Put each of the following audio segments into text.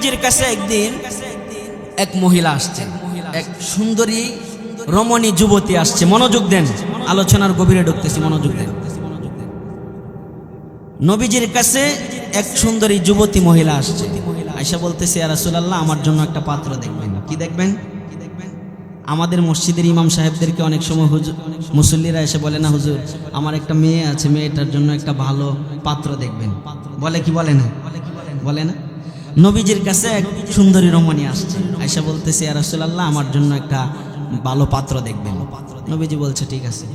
নবীজির কাছে একদিন এক মহিলা আসছে। এক সুন্দরী রমণী যুবতী আসছে। মনোযোগ দেন। আলোচনার গভীরে ঢুকতেছি, মনোযোগ দেন। নবীজির কাছে এক সুন্দরী যুবতী মহিলা আসছে। আয়সা বলতেছে রাসুলাল্লাহ, আমার জন্য একটা পাত্র দেখবেন। কি দেখবেন? আমাদের মসজিদের ইমাম সাহেবদেরকে অনেক সময় হুজুর মুসল্লিরা এসে বলে, না হুজুর, আমার একটা মেয়ে আছে, মেয়েটার জন্য একটা ভালো পাত্র দেখবেন। বলে কি বলে না? বলে না? নবীজির কাছে এক সুন্দরী রমণী আসছে। আয়সা বলতেছে রাসুলাল্লাহ, আমার জন্য একটা ভালো পাত্র দেখবেন। নবীজি বলছে, ঠিক আছে।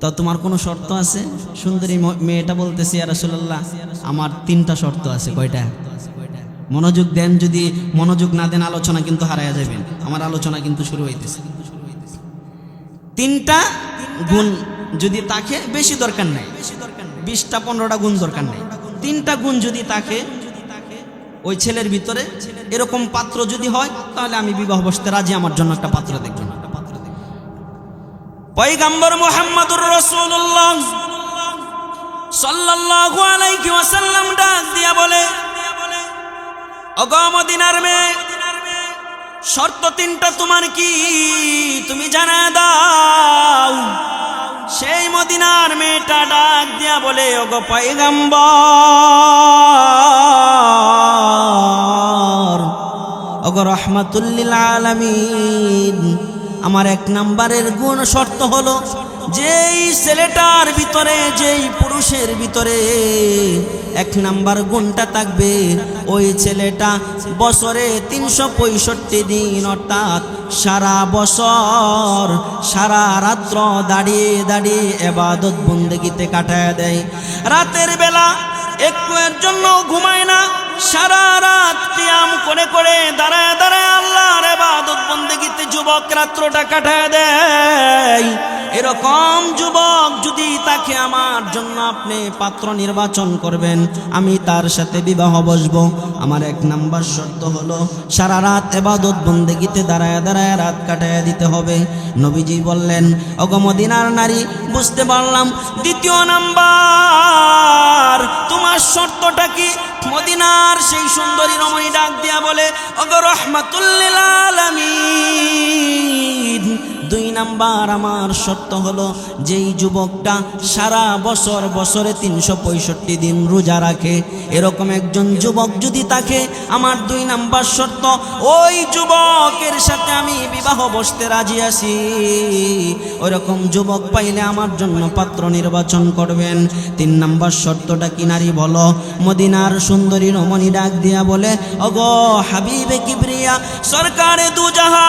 তো তোমার কোনো শর্ত আছে? সুন্দরী মেয়েটা বলতেছে রাসুলাল্লাহ, আমার তিনটা শর্ত আছে। কয়টা? মনোযোগ দেন, যদি মনোযোগ না দেন আলোচনা কিন্তু হারায়া যাবেন। আমার আলোচনা কিন্তু শুরু হইতেছে। তিনটা গুণ যদি তাকে, বেশি দরকার নাই। বিশটা, পনেরোটা গুণ দরকার নেই। তিনটা গুণ যদি তাকে ওই ছেলের ভিতরে এরকম পাত্র যদি হয়, তাহলে আমি বিবাহ বসতে রাজি, আমার জন্য একটা পাত্র দেখবেন। পয়গাম্বর মোহাম্মদুর রসুল্লাহ সাল্লাল্লাহু আলাইহি ওয়াসাল্লাম ডাক দিয়া বলে অগমদিনার মেয়ে, শর্ত তিনটা তোমার কি? তুমি জানা দাও। সেই মদিনার মেয়েটা ডাক দিয়া বলে অগ পয়গাম্বর অগ রহমাতুল্লিল আলামিন আমার এক নাম্বারের গুণ শর্ত হলো, যেই ছেলেটার ভিতরে, যেই পুরুষের ভিতরে এক নাম্বার গুণটা থাকবে, ওই ছেলেটা বছরে তিনশো পঁয়ষট্টি দিন, অর্থাৎ সারা বছর, সারা রাত্র দাঁড়িয়ে দাঁড়িয়ে এবাদত বন্দেগিতে কাটায় দেয়। রাতের বেলা একটু এর জন্য ঘুমায় না সারা রাত কিয়াম করে করে দাঁড়ায় দাঁড়ায় আল্লাহ আল্লাহর এবাদত বন্দেগিতে যুবক রাত্রটা কাটায় দেয়। এরকম যুবক যদি তাকে আমার জন্য আপনি পাত্র নির্বাচন করবেন, আমি তার সাথে বিবাহ বসবো। আমার এক নাম্বার শর্ত হলো, সারা রাত এবাদত বন্দেগিতে দাঁড়ায় দাঁড়ায় রাত কাটায় দিতে হবে। নবীজি বললেন অগমদিনার নারী, বুঝতে পারলাম, দ্বিতীয় নাম্বার শর্তটা কি মদিনার সেই সুন্দরী রমণী ডাক দিয়া বলে অগ রহমাতুল্লিল আলমী দুই নাম্বার আমার শর্ত হলো, যেই যুবকটা সারা বছর বছরে তিনশো পঁয়ষট্টি দিন রোজা রাখে, এরকম একজন যুবক যদি থাকে আমার দুই নাম্বার শর্ত, ওই যুবকের সাথে আমি বিবাহ বসতে রাজি আছি। ওইরকম যুবক পাইলে আমার জন্য পাত্র নির্বাচন করবেন। তিন নাম্বার শর্তটা কি নারী বলো? মদিনার সুন্দরী রমণী ডাক দিয়া বলে অগো হাবিবে কিবরিয়া, সরকারে দুজাহা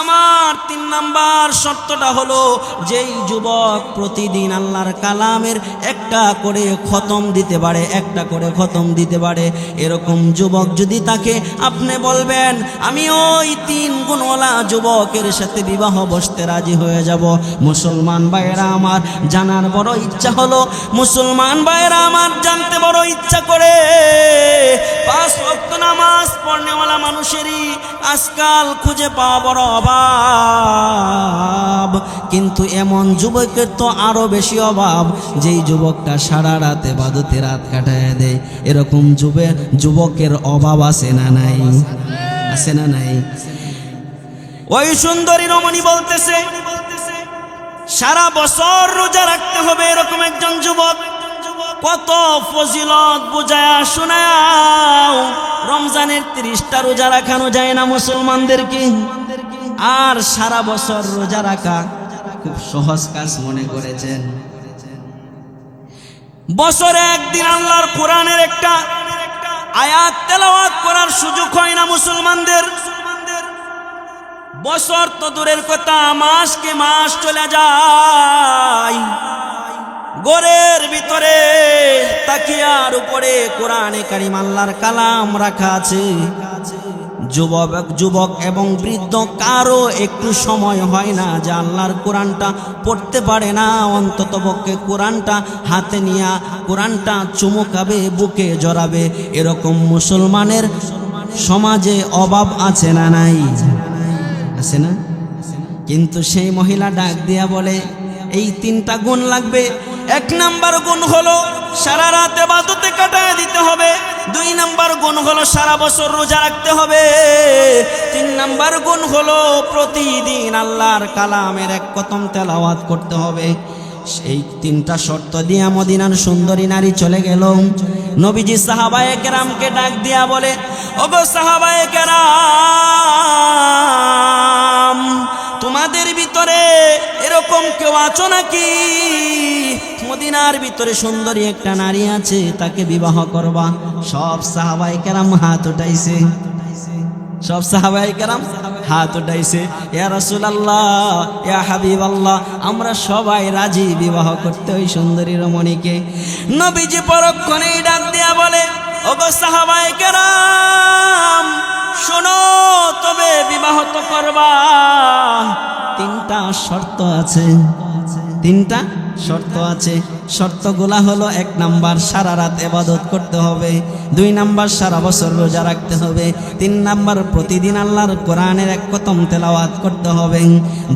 আমার তিন নাম্বার শর্তটা হলো, যেই যুবক প্রতিদিন আল্লাহর কালামের একটা করে খতম দিতে পারে, একটা করে খতম দিতে পারে, এরকম যুবক যদি তাকে আপনি বলবেন, আমি ওই তিন গুণওয়ালা যুবকের সাথে বিবাহ বসতে রাজি হয়ে যাব। মুসলমান ভাইয়েরা আমার জানার বড় ইচ্ছা হলো, মুসলমান ভাইয়েরা আমার জানতে বড় ইচ্ছা করে, পাঁচ ওয়াক্ত নামাজ পড়নেওয়ালা মানুষেরই আজকাল খুঁজে পাওয়া বড় অভাব। কিন্তু এমন যুবকের তো আরও বেশি অভাব, যেই যুবকটা সারা রাতে বাদতে রাত কাটায় দেয়। এরকম যুবে যুবকের অভাব আছে না নাই? আছে না নাই? ওই সুন্দরী রমণী বলতেছে, সারা বছর রোজা রাখতে হবে এরকম একজন যুবক। কত ফজিলত বুঝায়া শোনাও রমজানের তিরিশটা রোজা রাখানো যায় না মুসলমানদেরকে। আর সারা বছর রোজা রাখা খুব সহজ কাজ মনে করেছেন। বছরে একদিন আল্লাহর কোরআনের একটা আয়াত তেলাওয়াত করার সুযোগ হয় না মুসলমানদের। বছর তো দূরের কথা মাসকে মাস চলে যায়। গোরের ভিতরে তাকিয়ার উপরে কোরআনে কারিম আল্লাহর কালাম রাখা আছে। যুবক যুবক এবং বৃদ্ধ, কারও একটু সময় হয় না যে আল্লাহর কোরআনটা পড়তে পারে না। অন্তত পক্ষে কোরআনটা হাতে নিয়ে, কোরআনটা চুমুকাবে বুকে জড়াবে। এরকম মুসলমানের সমাজে অভাব আছে না নাই? আছে না? কিন্তু সেই মহিলা ডাক দিয়া বলে, এই তিনটা গুণ লাগবে। এক নাম্বার গুণ হলো সারা রাতে বাদতে কাটায় দিতে হবে। দুই নাম্বার গুণ হলো সারা বছর রোজা রাখতে হবে। তিন নাম্বার গুণ হলো প্রতিদিন আল্লাহর কালামের এক কতম তেলাওয়াত করতে হবে। সেই তিনটা শর্ত দিয়া মদিনার সুন্দরী নারী চলে গেল। নবীজি সাহাবায়ে কেরামকে ডাক দিয়া বলে, ওগো সাহাবায়ে কেরাম, তোমাদের ভিতরে এরকম কেউ আছো নাকি? মদিনার ভিতরে সুন্দরী একটা নারী আছে, তাকে বিবাহ করবা। সব সাহাবায়ে কেরাম হাত উঠাইছে। সব সাহাবাই কেরাম হাত উঠাইছে। ইয়া রাসূলুল্লাহ, ইয়া হাবিবাল্লাহ, আমরা সবাই রাজি বিবাহ করতে ওই সুন্দরী রমণীকে। নবীজি পরক্ষণেই ডাক দিয়া বলে, ওগো সাহাবাই কেরাম, শোনো, তবে বিবাহ তো করবা। তিনটা শর্ত আছে। তিনটা শর্ত আছে। শর্তগুলা হলো এক নাম্বার সারা রাত এবাদত করতে হবে, দুই নাম্বার সারা বছর রোজা রাখতে হবে, তিন নাম্বার প্রতিদিন আল্লাহর কোরআনের এক কতম তেলাওয়াত করতে হবে।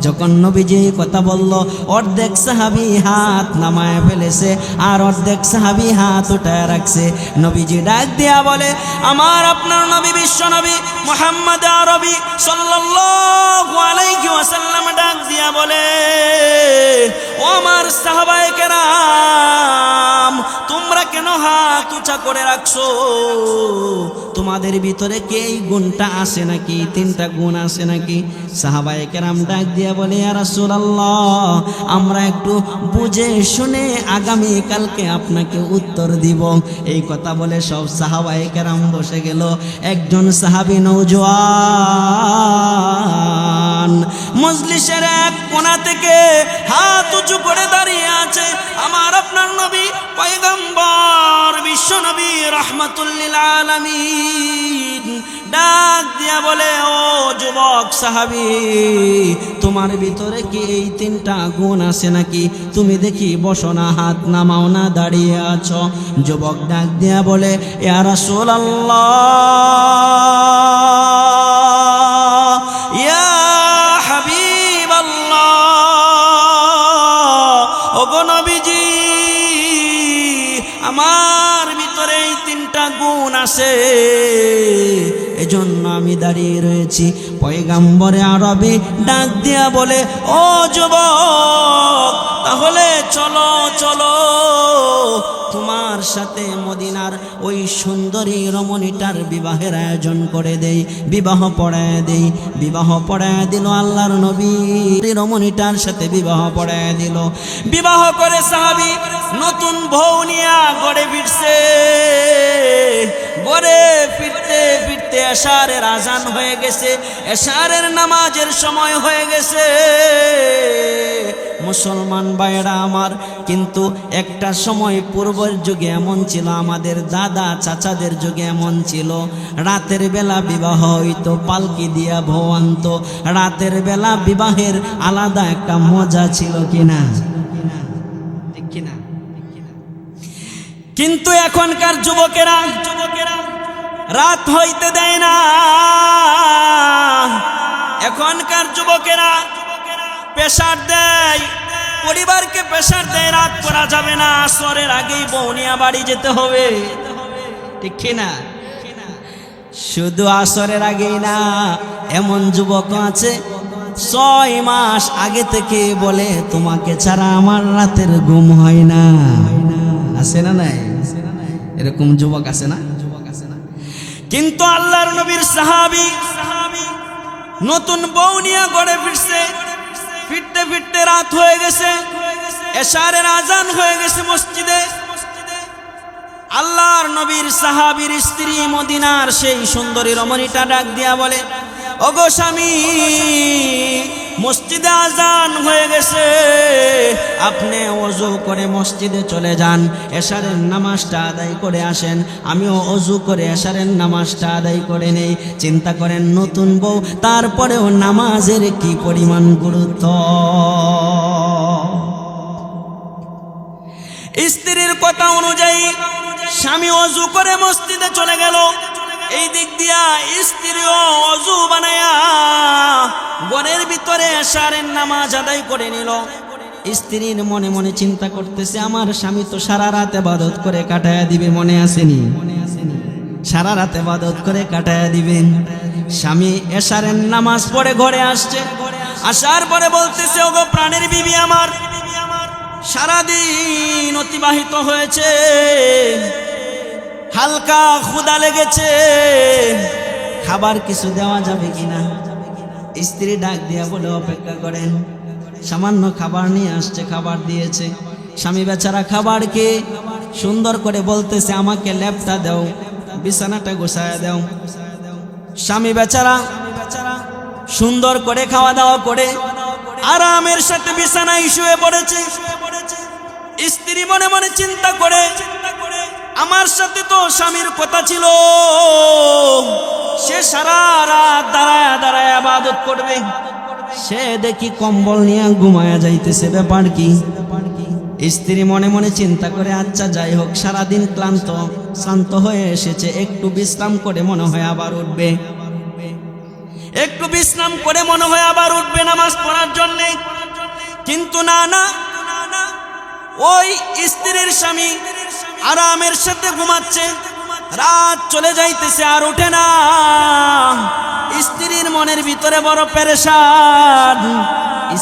যখন নবীজি কথা বলল, অর্ধেক সাহাবি হাত নামায় ফেলেছে আর অর্ধেক সাহাবি হাত উঠায় রাখছে। নবীজি ডাক দিয়া বলে, আমার আপনার নবী বিশ্ব নবী মোহাম্মদ আরবি সাল্লাল্লাহু আলাইহি ওয়াসাল্লাম ডাক দিয়া বলে আমার সাহাবায়ে কেরাম তোমরা কেন হাত উঁচা করে রাখছো? তোমাদের ভিতরে কে এই গুণটা আসে নাকি? তিনটা গুণ আসে নাকি? সাহাবায়ে কেরাম ডাক দিয়া বলে রাসূলুল্লাহ, আমরা একটু বুঝে শুনে আগামী কালকে আপনাকে উত্তর দিব। এই কথা বলে সব সাহাবায়ে কেরাম বসে গেল। একজন সাহাবী নৌজওয়ান মজলিসের এক কোণা থেকে হাত উঁচু করে দাঁড়িয়ে আছে আমার আপনার নবী, পয়গম্বর, বিশ্ব নবী রহমাতুল্লিল আলামিন। ডাক দিয়া বলে, ও যুবক সাহাবি, তোমার ভিতরে কি এই তিনটা গুণ আছে নাকি? তুমি দেখি বসো না, হাত নামাও না, দাঁড়িয়ে আছো। যুবক ডাক দিয়া বলে, ইয়া রাসূলুল্লাহ! দাঁড়িয়ে রয়েছি। পয়গাম্বরে আরবি ডাক দিয়া বলে, ও যুবক, তাহলে চলো চলো। তোমার সাথে মদিনার ওই সুন্দরী রমণীটার বিবাহের আয়োজন করে দেই, বিবাহ পড়ায় দেই। বিবাহ পড়ায় দিল আল্লাহর নবী। রমণীটার সাথে বিবাহ পড়ায় দিল। বিবাহ করে সাহাবি নতুন বউ নিয়া গড়ে ফিরছে এশারের আজান হয়ে গেছে, এশারের নামাজের সময় হয়ে গেছে। মুসলমান ভাইয়েরা আমার, কিন্তু একটা সময় পূর্বের যুগে এমন ছিল, আমাদের দাদা চাচাদের যুগে এমন ছিল। রাতের বেলা বিবাহ হইতো, পালকি দিয়া ভবান্ত রাতের বেলা বিবাহের আলাদা একটা মজা ছিল কিনা? কিন্তু এখনকার যুবকেরা যুবকেরা রাত হইতে দেয় না। এখনকার যুবকেরা প্রেশার দেয়। পরিবারকে প্রেশার দেয়, রাত করা যাবে না। আসরের আগেই বৌনিয়া বাড়ি যেতে হবে। ঠিক না? শুধু আসরের আগেই না, এমন যুবক আছে। ছয় মাস আগে থেকে বলে, তোমাকে ছাড়া আমার রাতের ঘুম হয় না। আছে না নাই? এরকম যুবক আছে না? কিন্তু আল্লাহর নবীর সাহাবি নতুন বউ নিয়ে গড়ে ফিরছে। ফিরতে ফিরতে রাত হয়ে গেছে। এশারের আজান হয়ে গেছে মসজিদে। আল্লাহর নবীর সাহাবীর স্ত্রী মদিনার সেই সুন্দরী রমণীটা ডাক দিয়া বলে, ওগো স্বামী মসজিদে আজান হয়ে গেছে। আপনি অজু করে মসজিদে চলে যান, এশারের নামাজটা আদায় করে আসেন। আমিও অজু করে এশারের নামাজটা আদায় করে নেই। চিন্তা করেন নতুন বউ, তারপরেও নামাজের কি পরিমাণ গুরুত্ব? স্ত্রীর কথা অনুযায়ী, স্বামী অজু করে মসজিদে চলে গেল। এই দিক দিয়া স্ত্রীও অজু বানায়া ঘরের ভিতরে সারের নামাজ আদায় করে নিল। স্ত্রীর মনে মনে চিন্তা করতেছে, আমার স্বামী তো সারা রাত এবাদত করে কাটায়া দিবে, মনে আসেনি। সারা রাত এবাদত করে কাটায়া দিবেন। স্বামী এশারের নামাজ পড়ে ঘরে আসছে। আসার পরে বলতেছে, ওগো প্রাণের বিবি আমার, সারাদিন অতিবাহিত হয়েছে। হালকা ক্ষুদা লেগেছে। খাবার কিছু দেওয়া যাবে কিনা? স্ত্রী ডাক দিয়া বলে, অপেক্ষা করেন। সামান্য খাবার নিয়ে আসছে, খাবার দিয়েছে। স্বামী বেচারা খাবারকে সুন্দর করে বলতেছে, আমাকে ল্যাপটা দাও, বিছানাটা গোছায় দাও। স্বামী বেচারা সুন্দর করে খাওয়া দাওয়া করে আরামের সাথে বিছানায় শুয়ে পড়েছে। স্ত্রী মনে মনে চিন্তা করে আমার সাথে তো স্বামীর কথা ছিল। সে সারা রাত দাঁড়ায় দাঁড়ায় আবাদত করবে। সে দেখি কম্বল নিয়ে ঘুমায়া যাইতেছে। ব্যাপার কি? স্ত্রী মনে মনে চিন্তা করে আচ্ছা যাই হোক, সারাদিন ক্লান্ত, শান্ত হয়ে এসেছে। একটু বিশ্রাম করে মনে হয় আবার উঠবে। একটু বিশ্রাম করে মনে হয় আবার উঠবে নামাজ পড়ার জন্যে। কিন্তু না না, ওই স্ত্রীর স্বামী আরামের সাথে ঘুমাচ্ছে। রাত চলে যাইতেছে আর ওঠে না। স্ত্রীর মনের ভিতরে বড় পেরেশান।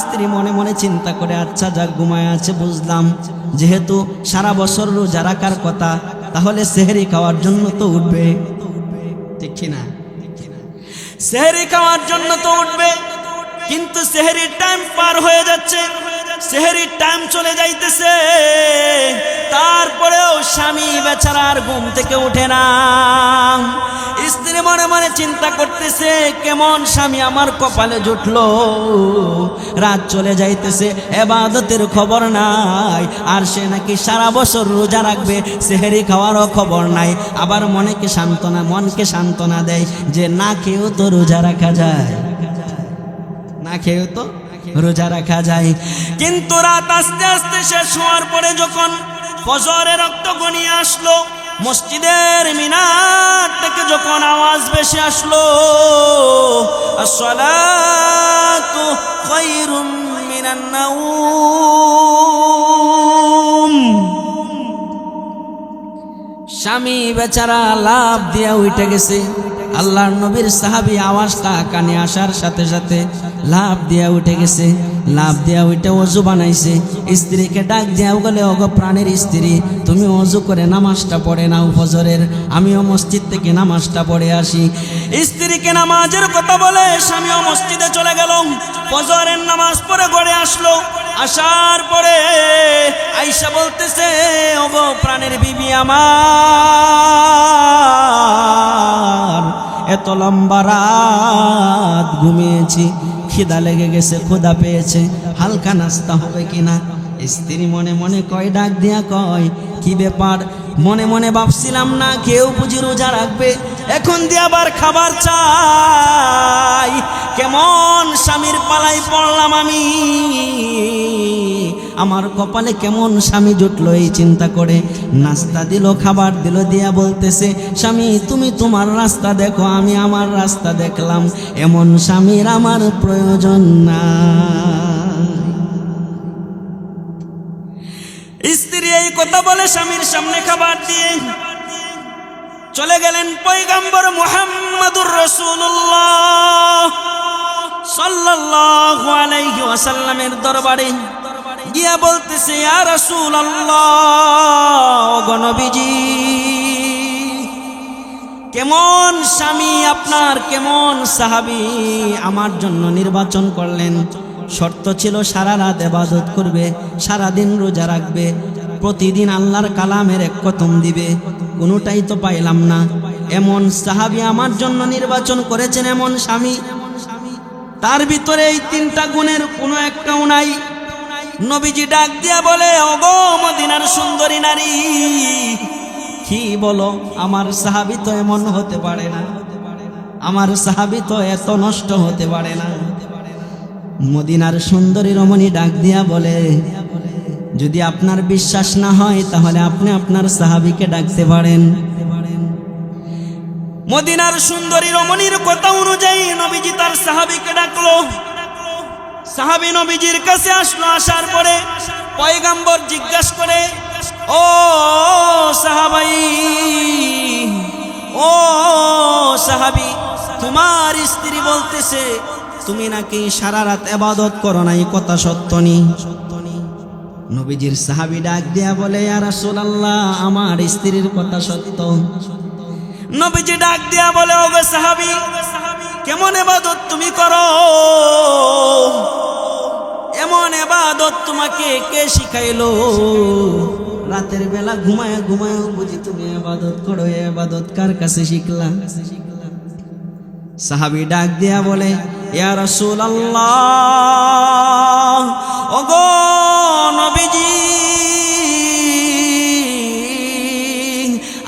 স্ত্রী মনে মনে চিন্তা করে আচ্ছা যাক, ঘুমায় আছে, বুঝলাম। যেহেতু সারা বছর রোজা রাখার কথা, তাহলে সেহেরি খাওয়ার জন্য তো উঠবে। ঠিক না সেহেরি খাওয়ার জন্য তো উঠবে, কিন্তু সেহেরির টাইম পার হয়ে যাচ্ছে। সেহেরির টাইম চলে যাইতেছে। তারপরেও স্বামী বেচারার ঘুম থেকে উঠে না। স্ত্রী মনে মনে চিন্তা করতেছে, কেমন স্বামী আমার কপালে জুটলো। রাত চলে যাইতেছে, এবাদতের খবর নাই। আর সে নাকি সারা বছর রোজা রাখবে, সেহেরি খাওয়ারও খবর নাই। আবার মনেকে সান্ত্বনা, মনকে সান্ত্বনা দেয় যে, না খেয়েও তো রোজা রাখা যায়। না খেয়েও তো রোজা রাখা যায়। কিন্তু রাত আস্তে আস্তে শেষ হওয়ার পরে যখন ফজরে রক্ত গনিয়ে আসলো, মসজিদের মিনার থেকে যখন আওয়াজ বেশি আসলো স্বামী বেচারা লাভ দিয়া উঠে গেছে। আল্লাহর নবীর সাহাবি আওয়াজটা কানে আসার সাথে সাথে লাভ দিয়া উঠে গেছে। লাভ দিয়া উঠে অজু বানাইছে। স্ত্রীকে ডাক দেওয়া গেলে অগ প্রাণের স্ত্রী, তুমি অজু করে নামাজটা পড়ে নাও ফজরের। আমিও মসজিদ থেকে নামাজটা পড়ে আসি। স্ত্রীকে নামাজের কথা বলে স্বামীও মসজিদে চলে গেল। ফজরের নামাজ পড়ে ঘরে আসলো। আসার পরে আইসা বলতেছে, ওগো প্রাণের বিবি আমার, এত লম্বা রাত ঘুমিয়েছি, খিদা লেগে গেছে খোদা পেয়েছে, হালকা নাস্তা হবে কিনা? স্ত্রী মনে মনে কয়, ডাক দিয়া কয়, কি ব্যাপার? মনে মনে ভাবছিলাম না কেউ বুঝি রোজা রাখবে। এখন দিয়ে আবার খাবার চাই। কেমন স্বামীর পালাই পড়লাম আমি। আমার কপালে কেমন স্বামী জুটলো এই চিন্তা করে। নাস্তা দিল, খাবার দিল, দিয়া বলতেছে, স্বামী, তুমি তোমার রাস্তা দেখো, আমি আমার রাস্তা দেখলাম। এমন স্বামীর আমার প্রয়োজন না স্ত্রী এই কথা বলে স্বামীর সামনে খাবার দিয়ে চলে গেলেন পৈগম্বর মুহাম্মাদুর রসুল্লাহ ওয়াসাল্লামের দরবারে গিয়া বলতেছে, ইয়া রাসূলুল্লাহ গণবিজি কেমন স্বামী আপনার, কেমন সাহাবী আমার জন্য নির্বাচন করলেন? শর্ত ছিল সারা রাত এবাদত করবে, সারা দিন রোজা রাখবে, প্রতিদিন আল্লাহর কালামের এক কতম দিবে। কোনোটাই তো পাইলাম না। এমন সাহাবি আমার জন্য নির্বাচন করেছেন এমন স্বামী। তার ভিতরে এই তিনটা গুণের কোনো একটাও নাই। নবীজি ডাক দিয়া বলে অগো মদিনার সুন্দরী নারী, কি বলো, আমার সাহাবি তো এমন হতে পারে না। আমার সাহাবি তো এত নষ্ট হতে পারে না। মদিনার সুন্দরী রমণী ডাক দিয়া বলে, যদি আপনার বিশ্বাস না হয়, তাহলে আপনি আপনার সাহাবিকে ডাকতে পারেন। মদিনার সুন্দরী রমণীর কথা অনুযায়ী নবীজি তার সাহাবিকে ডাকলো। সাহাবী নবীজির কাছে আসলো, আসার পরে পয়গাম্বর জিজ্ঞাসা করে, ও সাহাবাই, ও সাহাবি, তোমার স্ত্রী বলতেছে তুমি নাকি সারা রাত এবাদত করো নাই, কথা সত্য নি? নবীজির সাহাবি ডাক দিয়া বলে আর রাসূলুল্লাহ, আমার স্ত্রীর কথা সত্য। নবীজি ডাক দিয়া বলে, ওগো সাহাবি, কেমন এবাদত তুমি করো? এমন এবাদত তোমাকে কে শিখাইলো? রাতের বেলা ঘুমায় ঘুমায় বুঝি তুমি এবাদত করো এবাদত কার কাছে শিখলা? সাহাবি ডাক দিয়া বলে ইয়া রাসূলুল্লাহ ওগো নবীজি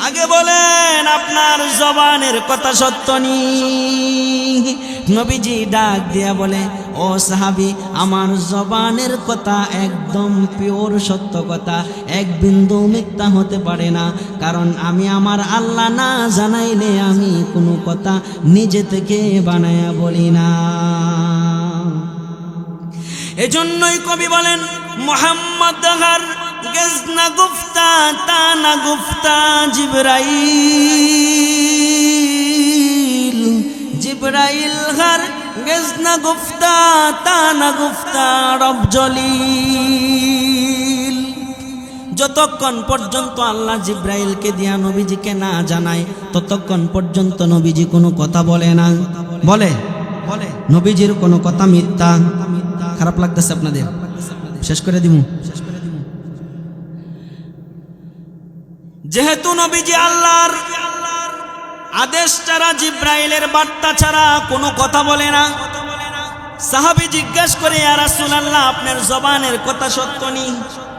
আগে বলেন আপনার জবানের কথা সত্য নি। নবীজি ডাক দিয়া বলে, ও সাহাবি, আমার জবানের কথা একদম পিওর সত্য কথা। এক বিন্দু মিথ্যা হতে পারে না। কারণ আমি আমার আল্লাহ না জানাইলে আমি কোনো কথা নিজে থেকে বানায়া বলি না। এজন্যই কবি বলেন, মোহাম্মদ হার গেজনা গুফতা, তানা গুফতা জিবরাইল। জিবরাইল হার গেজনা গুফতা, তানা গুফতা, রব জলিল। যতক্ষণ পর্যন্ত আল্লাহ জিব্রাইলকে দিয়া নবীজিকে না জানায়, ততক্ষণ পর্যন্ত নবীজি কোনো কথা বলে না। বলে? বলে। নবীজির কোনো কথা মিথ্যা। খারাপ লাগতেছে আপনাদের? শেষ করে দিমু। যেহেতু নবীজি আল্লাহর আদেশ ছাড়া জিব্রাইলের বার্তা ছাড়া কোনো কথা বলে না। সাহাবি জিজ্ঞাসা করে আর রাসূলুল্লাহ, আপনার জবানের কথা সত্য নি?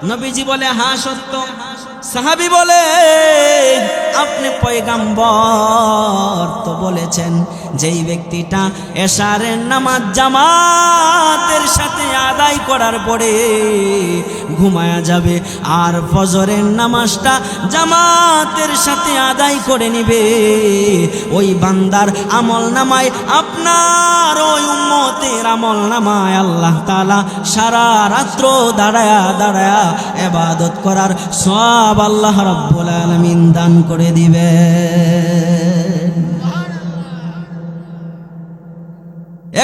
নবীজি বলে হ্যাঁ সত্য। সাহাবি বলে, আপনি পয়গাম্বর তো বলেছেন, যেই ব্যক্তিটা এশারের নামাজ জামাতের সাথে আদায় করার পরে ঘুমায়া যাবে আর ফজরের নামাজটা জামাতের সাথে আদায় করে নিবে, ওই বান্দার আমল নামায় আপনার, ওই উম্মতের আমল নামায় আল্লাহ তালা সারা রাত্র দাঁড়ায়া দাঁড়ায়া এবাদত করার সব আল্লাহ রব্বুল আলমিন দান করে দিবে।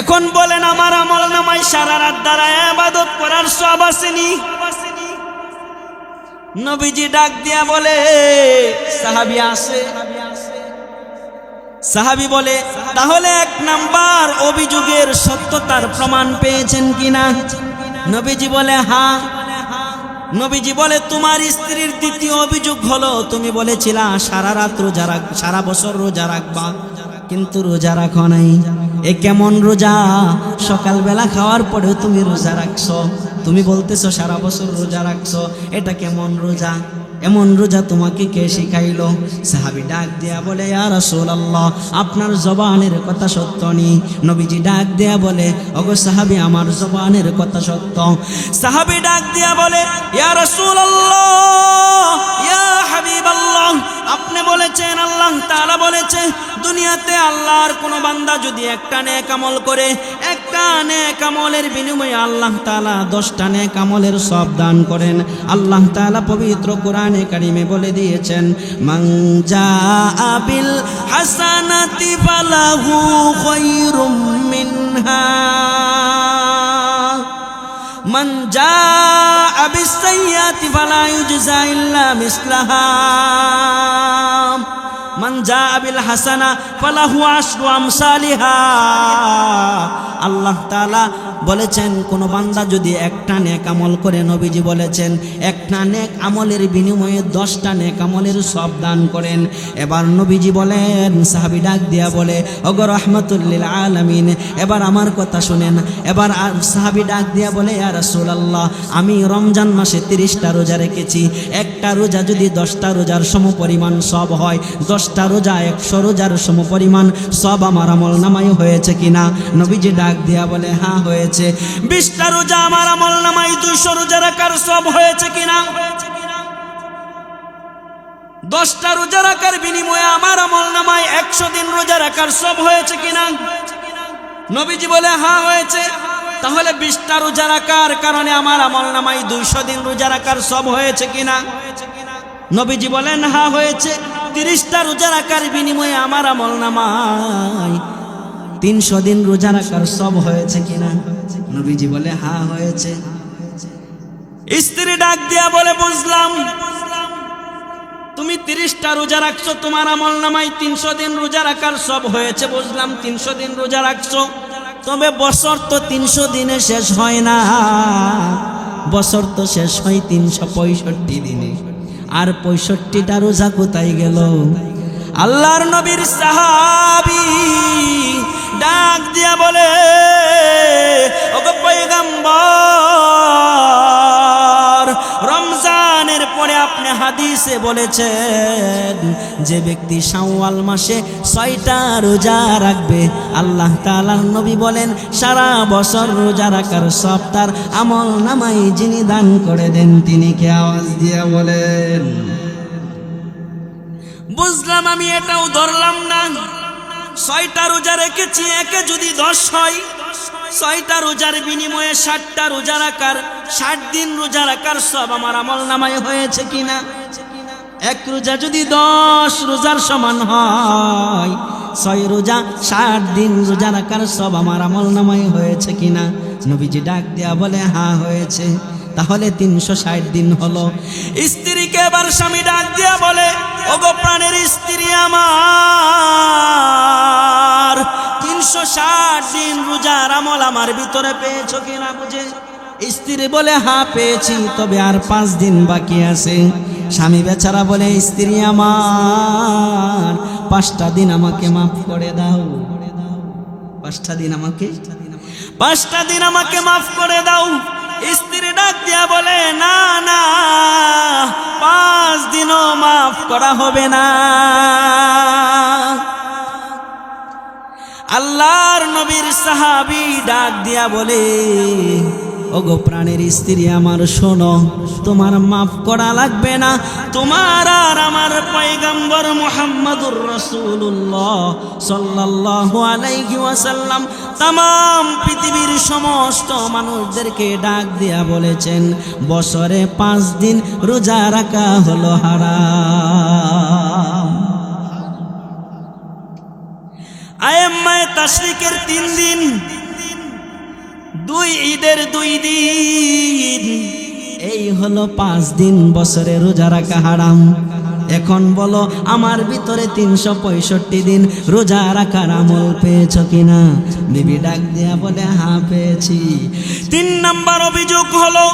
এখন বলেন, আমার আমল নামায় সারা রাত দাঁড়ায় আবাদত করার সব আসেনি? নবীজি ডাক দিয়া বলে, সাহাবি আসে। সাহাবি বলে, তাহলে এক নাম্বার অভিযোগের সত্যতার প্রমাণ পেয়েছেন কিনা? নবীজি বলে হ্যাঁ। নবীজি বলে, তোমার স্ত্রীর দ্বিতীয় অভিযোগ হলো, তুমি বলেছিলা, সারা রাত রোজা রাখ, সারা বছর রোজা রাখবা, কিন্তু রোজা রাখো নাই। এ কেমন রোজা? সকালবেলা খাওয়ার পরেও তুমি রোজা রাখছো। তুমি বলতেছো, সারা বছর রোজা রাখছো। এটা কেমন রোজা? এমন রোজা তোমাকে কে শিখাইলো? সাহাবি ডাক দেয়া বলে, ইয়া রাসূলুল্লাহ, আপনার জবানের কথা সত্য নি? নবীজি ডাক দেয়া বলে, ওগো সাহাবি, আমার জবানের কথা সত্য। সাহাবি ডাক দেয়া বলে, ইয়া রাসূলুল্লাহ, ইয়া হাবিবাল্লাহ। আপনি বলেছেন, আল্লাহ তারা বলেছে, দুনিয়াতে আল্লাহর কোন বান্দা যদি একটা নেক আমল করে একটা নেক আমলের বিনিময়ে আল্লাহ তাআলা দশটা নেক সব দান করেন। আল্লাহ পবিত্র কোরআনে কারিমে বলে দিয়েছেন মাং আবিল হাসানাতি ফালাহু খায়রুম মিনহা। মান জা আবিস সাইয়াতি ফালা ইউজজা ইল্লা মিসলাহা। মানজা আবিল হাসানা ফালাহু আশরু আল্লাহ তাআলা বলেছেন, কোন বান্দা যদি একটা নেক আমল করে, নবীজি বলেছেন, একটা নেক আমলের বিনিময়ে দশটা নেক আমলের সব দান করেন। এবার নবীজি বলেন, সাহাবি ডাক দিয়া বলে, ওগো রহমতুল্লিল আলামিন, এবার আমার কথা শুনেন। এবার সাহাবি ডাক দিয়া বলে, ইয়া রাসূলুল্লাহ, আমি রমজান মাসে তিরিশটা রোজা রেখেছি। একটা রোজা যদি দশটা রোজার সম পরিমাণ সব হয়, দশ দশটা রোজা, একশো রোজার সমপরিমাণ সব আমার আমল নামাই হয়েছে কিনা? নবীজি ডাক দিয়া বলে হ্যাঁ হয়েছে। বিশটা রোজা আমার আমল নামাই, দুইশো রোজা রাখার সব হয়েছে কিনা? দশটা রোজা রাখার বিনিময়ে আমার আমল নামায় একশো দিন রোজা রাখার সব হয়েছে কিনা? নবীজি বলে হ্যাঁ হয়েছে। তাহলে বিশটা রোজা রাখার কারণে আমার আমল নামাই, দুইশো দিন রোজা রাখার সব হয়েছে কিনা? নবীজি বলেন হা হয়েছে। তিরিশটা রোজা রাখার বিনিময়ে আমার আমল নামাই। তিনশো দিন রোজা রাখার সব হয়েছে কিনা? নবীজি বলে, হা, হয়েছে। স্ত্রী ডাক দিয়া বলে, বুঝলাম। তুমি তিরিশটা রোজা রাখছো, তোমার আমল নামাই তিনশো দিন রোজা রাখার সব হয়েছে, বুঝলাম। তিনশো দিন রোজা রাখছো, তবে বছর তো তিনশো দিনে শেষ হয় না। বছর তো শেষ হয় তিনশো পঁয়ষট্টি দিনে। আর পঁয়ষট্টিটা রোজা কোথায় গেল? আল্লাহর নবীর সাহাবি ডাক দিয়া বলে ওগো পয়গম্বর হাদিসে বলেছেন, যে ব্যক্তি শাওয়াল মাসে ছয়টা রোজা রাখবে, আল্লাহ তাআলার নবী বলেন, সারা বছর রোজা রাখার সব তার আমল নামাই যিনি দান করে দেন, তিনি কে আওয়াজ দিয়া বলেন? বুঝলাম আমি এটাও ধরলাম না। ছয়টা রোজা রেখেছি, একে যদি দশ হয়, ছয়টা রোজার বিনিময়ে ষাটটা রোজা রাখার ষাট দিন রোজা রাখার সব আমার আমল নামায় হয়েছে কিনা? এক রোজা যদি দশ রোজার সমান হয়, ছয় রোজা, ষাট দিন রোজা রাখার সব আমার আমল নামায় হয়েছে কিনা? নবীজি ডাক দেয়া বলে হ্যাঁ হয়েছে। তাহলে তিনশো ষাট দিন হলো। স্ত্রীকে এবার স্বামী ডাক দিয়া বলে, ওগো প্রাণের স্ত্রী আমার, তিনশো ষাট দিন রোজার আমল আমার ভিতরে পেয়েছ কিনা বুঝে স্ত্রী বলে হ্যাঁ পেয়েছি, তবে আর পাঁচ দিন বাকি আছে। স্বামী বেচারা বলে, স্ত্রী আমার, পাঁচটা দিন আমাকে মাফ করে দাও। পাঁচটা দিন আমাকে, পাঁচটা দিন আমাকে মাফ করে দাও। স্ত্রী ডাক দিয়া বলে, না না, পাঁচ দিনও মাফ করা হবে না। আল্লাহর নবীর সাহাবি ডাক দিয়া বলে ওগো প্রাণের স্ত্রী, আমার শোনো, তোমার মাফ করা লাগবে না। তোমার আর আমার পয়গম্বর মোহাম্মদুর রসুল্লাহ সাল্লাল্লাহু আলাইহি ওয়াসাল্লাম তাম পৃথিবীর সমস্ত মানুষদেরকে ডাক দিয়া বলেছেন, বছরে পাঁচ দিন রোজা রাখা হলো হারাম। আয়েম্মায় তাশরিকের তিন দিন দুই ঈদের দুই দিন। এই হলো পাঁচ দিন বছরে রোজা রাখা হারাম। এখন বলো, আমার ভিতরে তিনশো পঁয়ষট্টি দিন রোজা রাখার আমল পেয়েছ কিনা? বিবি ডাক দিয়া বলে হা পেয়েছি। তিন নাম্বার অভিযোগ হলো,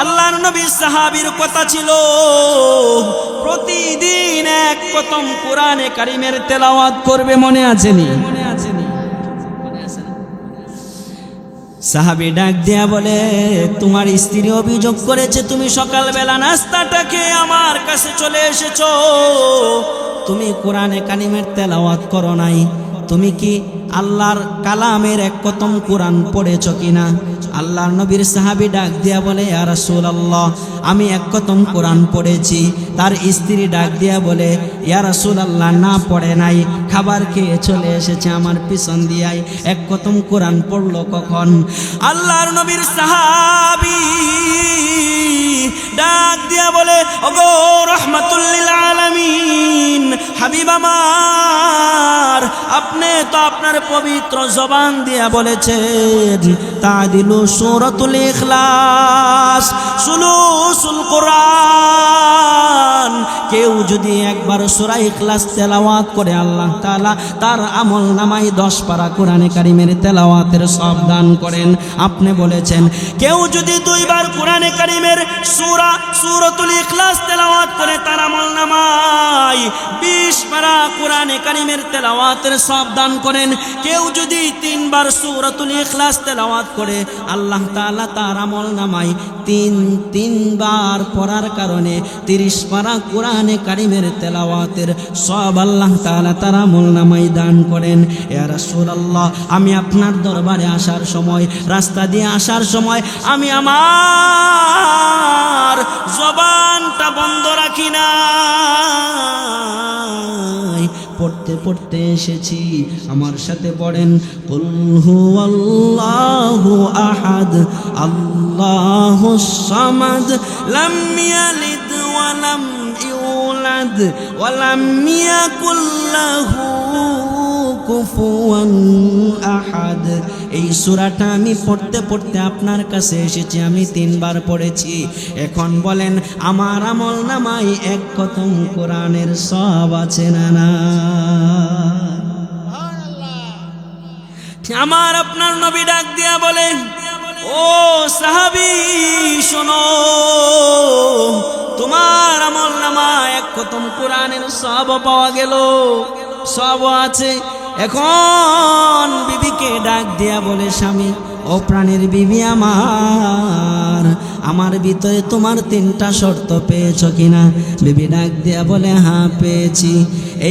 আল্লাহর নবী সাহাবীর কথা ছিল, প্রতিদিন এক কতম কোরআনে কারিমের তেলাওয়াত করবে মনে আছেনি মনে সাহাবি ডাক দিয়া বলে, তোমার স্ত্রী অভিযোগ করেছে তুমি সকালবেলা নাস্তাটা খেয়ে আমার কাছে চলে এসেছ। তুমি কোরআনে কানিমের তেলাওয়াত করো নাই। তুমি কি আল্লাহর কালামের এক কতম কোরআন পড়েছ কিনা? আল্লাহর নবীর সাহাবি ডাক দিয়া বলে, ইয়া রাসূলুল্লাহ, আমি এক কতম কোরআন পড়েছি। তার স্ত্রী ডাক দিয়া বলে, ইয়া রাসূলুল্লাহ, না পড়ে নাই, খাবার খেয়ে চলে এসেছে আমার পিছন দিয়াই। এক কতম কোরআন পড়ল কখন? আল্লাহর নবীর সাহাবি ডাক দিয়া বলে, ওগো রহমাতুল্লিল আলামিন, হাবিব আমার, আপনি তো আপনার পবিত্র জবান দিয়া বলেছেন। তাদিলু সূরাতুল ইখলাস। সুলুসুল কোরআন। কেউ যদি একবার সূরা ইখলাস তেলাওয়াত করে, আল্লাহ তাআলা তার আমল নামাই দশ পারা কোরআনে কারিমের তেলাওয়াতের সব দান করেন। আপনি বলেছেন, কেউ যদি দুইবার কোরআনে কারিমের সূরা সূরাতুল ইখলাস তেলাওয়াত করে তার আমল বিশ পারা কোরআনে কারিমের তেলাওয়াতের সব দান করেন। কেউ যদি তিনবার সূরাতুল ইখলাস তেলাওয়াত করে, আল্লাহ তাআলা তার আমল নামাই তিন, তিনবার পড়ার কারণে তিরিশ পারা কোরআনে কারিমের তেলাওয়াতের সব আল্লাহ তাআলা তার আমল নামাই দান করেন। ইয়া রাসূলুল্লাহ, আমি আপনার দরবারে আসার সময়, রাস্তা দিয়ে আসার সময়, আমি আমার জবানটা বন্ধ রাখি না পড়তে পড়তে এসেছি, আমার সাথে পড়েন। কুল হুয়াল্লাহু আহাদ, আল্লাহু সামাদ, লাম ইয়ালিদ ওয়া লাম ইউলাদ, ওয়া কুফুয়ান আহাদ। এই সূরাটা আমি পড়তে পড়তে আপনার কাছে এসেছি, আমি তিনবার পড়েছি। এখন বলেন, আমার আমল নামাই এক কথম কোরআনের সব আছে না না? আমার আপনার নবী ডাক দিয়া বলে, ও সাহাবি, শোনো, তোমার আমল নামা এক কথম কোরআনের সব পাওয়া গেল। সব আছে। এখন বিবিকে ডাক দিয়া বলে, স্বামী, ও প্রাণের বিবি আমার আমার ভিতরে তোমার তিনটা শর্ত পেয়েছ কিনা? বিবি ডাক দিয়া বলে হ্যাঁ পেয়েছি। এই